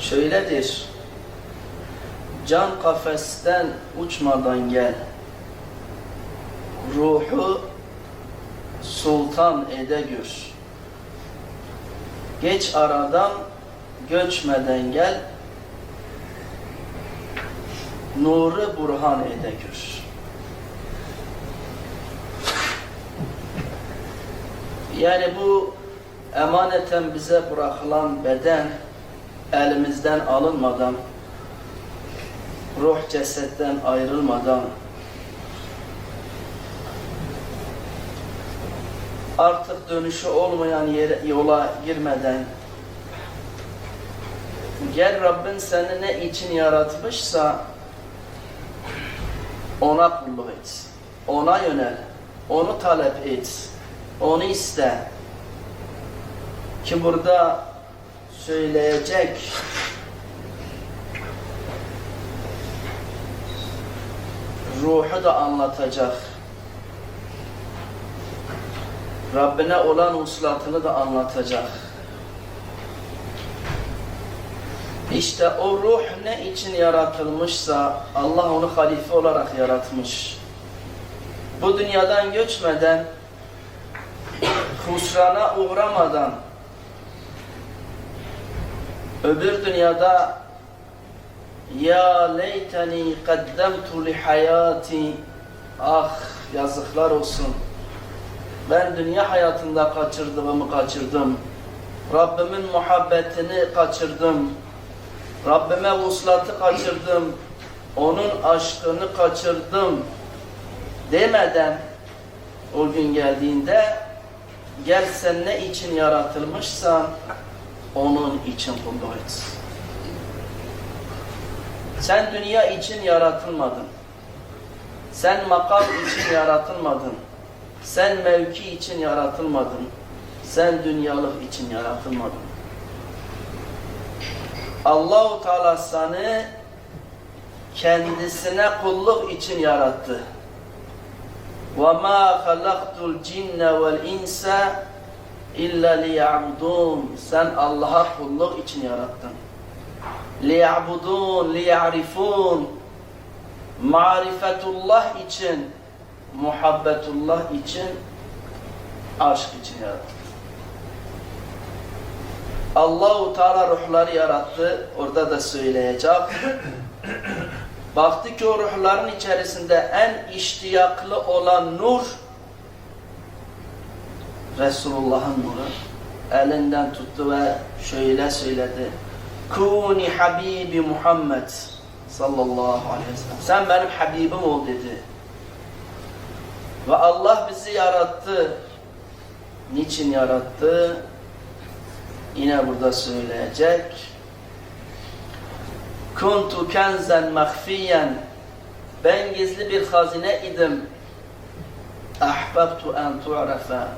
şöyledir. Can kafesten uçmadan gel. Ruhu sultan ede gör. Geç aradan göçmeden gel. Nuru burhan ede gör. Yani bu emaneten bize bırakılan beden elimizden alınmadan, ruh cesetten ayrılmadan, artık dönüşü olmayan yere, yola girmeden, gel Rabbin seni ne için yaratmışsa ona kulluk et. Ona yönel. Onu talep et. Onu iste. Ki burada söyleyecek ruhu da anlatacak. Rabbine olan uslatını da anlatacak. İşte o ruh ne için yaratılmışsa Allah onu halife olarak yaratmış. Bu dünyadan göçmeden, husrana uğramadan, öbür dünyada ya leyteni kaddemtu li hayati. Ah yazıklar olsun. Ben dünya hayatında kaçırdığımı kaçırdım? Rabbimin muhabbetini kaçırdım. Rabbime vuslatı kaçırdım. Onun aşkını kaçırdım. Demeden o gün geldiğinde gel sen ne için yaratılmışsan onun için kulluk et. Sen dünya için yaratılmadın. Sen makam için yaratılmadın. Sen mevki için yaratılmadın. Sen dünyalık için yaratılmadın. Allahu Teala seni kendisine kulluk için yarattı. وَمَا خَلَقْتُ الْجِنَّ وَالْاِنْسَ İlla liya'budun. Sen Allah'a kulluk için yarattın. Liya'budun, liya'rifun. Marifetullah için, muhabbetullah için, aşk için yarattın. Allahu Teala ruhları yarattı. Orada da söyleyecek. Baktı ki o ruhların içerisinde en iştiyaklı olan nur Resulullah'ın nuru elinden tuttu ve şöyle söyledi. Kuni Habibi Muhammed sallallahu aleyhi ve sellem. Sen benim Habibim ol dedi. Ve Allah bizi yarattı. Niçin yarattı? Yine burada söyleyecek. Kuntu kenzen mahfiyen. Ben gizli bir hazine idim. Ahbabtu en tu'rafa